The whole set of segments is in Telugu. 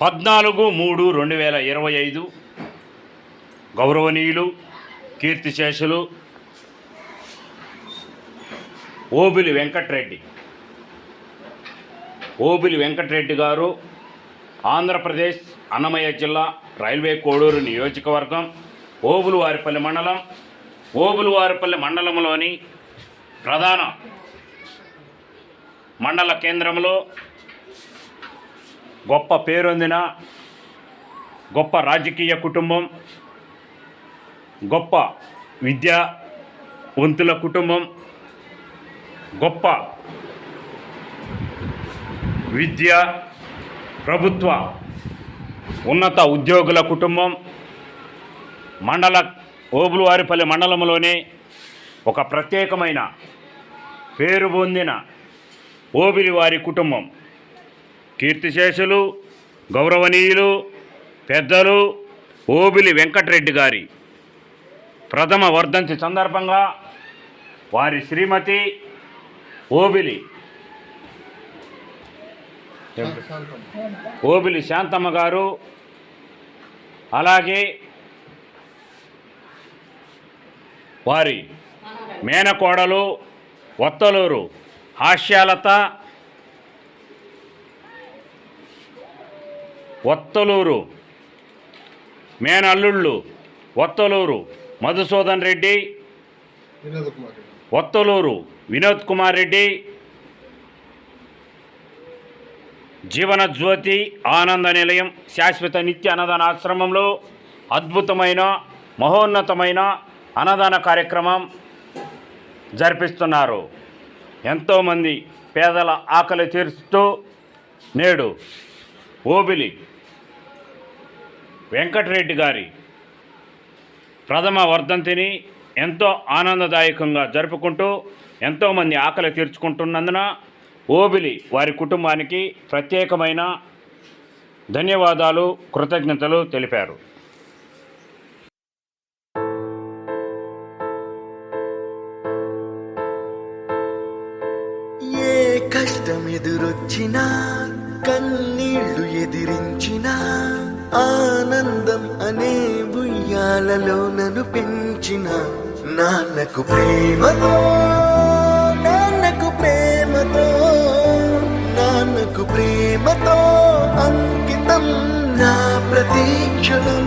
పద్నాలుగు మూడు రెండు వేల ఇరవై ఐదు గౌరవనీయులు కీర్తిశేషులు ఓబిలి వెంకట్రెడ్డి. ఓబిలి వెంకట్రెడ్డి గారు ఆంధ్రప్రదేశ్ అన్నమయ్య జిల్లా రైల్వే కోడూరు నియోజకవర్గం ఓబులువారిపల్లి మండలం ఓబులువారిపల్లి మండలంలోని ప్రధాన మండల కేంద్రంలో గొప్ప పేరొందిన గొప్ప రాజకీయ కుటుంబం గొప్ప విద్యావంతుల కుటుంబం గొప్ప విద్య ప్రభుత్వ ఉన్నత ఉద్యోగుల కుటుంబం మండల ఓబులువారిపల్లి మండలంలోనే ఒక ప్రత్యేకమైన పేరు పొందిన ఓబిలి వారి కుటుంబం. కీర్తిశేషులు గౌరవనీయులు పెద్దలు ఓబిలి వెంకటరెడ్డి గారి ప్రథమ వర్ధంతి సందర్భంగా వారి శ్రీమతి ఓబిలి ఓబిలి శాంతమ్మ గారు అలాగే వారి మేనకోడలు వత్తలూరు హాస్యాలత వత్తలూరు. మేనల్లుళ్ళు వత్తలూరు. మధుసూదన్ రెడ్డి. వత్తలూరు. వినోద్ కుమార్ రెడ్డి. జీవన జ్యోతి ఆనంద నిలయం శాశ్వత నిత్య అన్నదాన ఆశ్రమంలో అద్భుతమైన మహోన్నతమైన అన్నదాన కార్యక్రమం జరిపిస్తున్నారు. ఎంతోమంది పేదల ఆకలి తీరుస్తూ నేడు ఓబిలి వెంకటరెడ్డి గారి ప్రథమ వర్ధంతిని ఎంతో ఆనందదాయకంగా జరుపుకుంటూ ఎంతోమంది ఆకలి తీర్చుకుంటున్నందున ఓబిలి వారి కుటుంబానికి ప్రత్యేకమైన ధన్యవాదాలు కృతజ్ఞతలు తెలిపారు. ఏ కష్టం ఎదురొచ్చినా కన్నీళ్ళు ఎదిరించినా ఆనందం అనే బుయ్యాలలో నన్ను పెంచిన నాన్నకు ప్రేమతో నాన్నకు ప్రేమతో నాన్నకు ప్రేమతో అంకితం నా ప్రతీక్షణం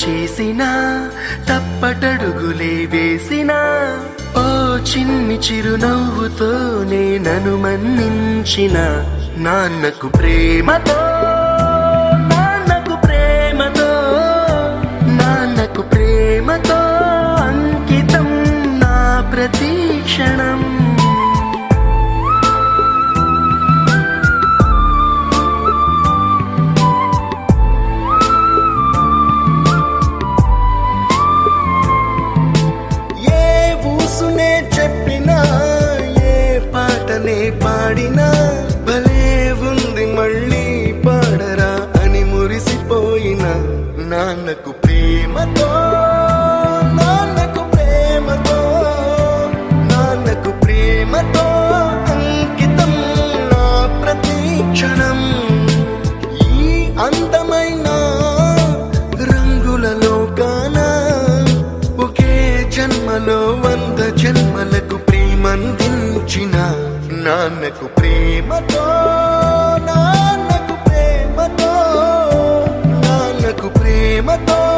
చేసినా తప్పటడుగులే వేసినా ఓ చిన్ని చిరునవ్వుతో నేనను మన్నించిన నాన్నకు ప్రేమతో నాన్నకు ప్రేమతో నాన్నకు ప్రేమతో అంకితం నా ప్రతీక్షణ నాన్నకు ప్రేమతో ప్రేమతో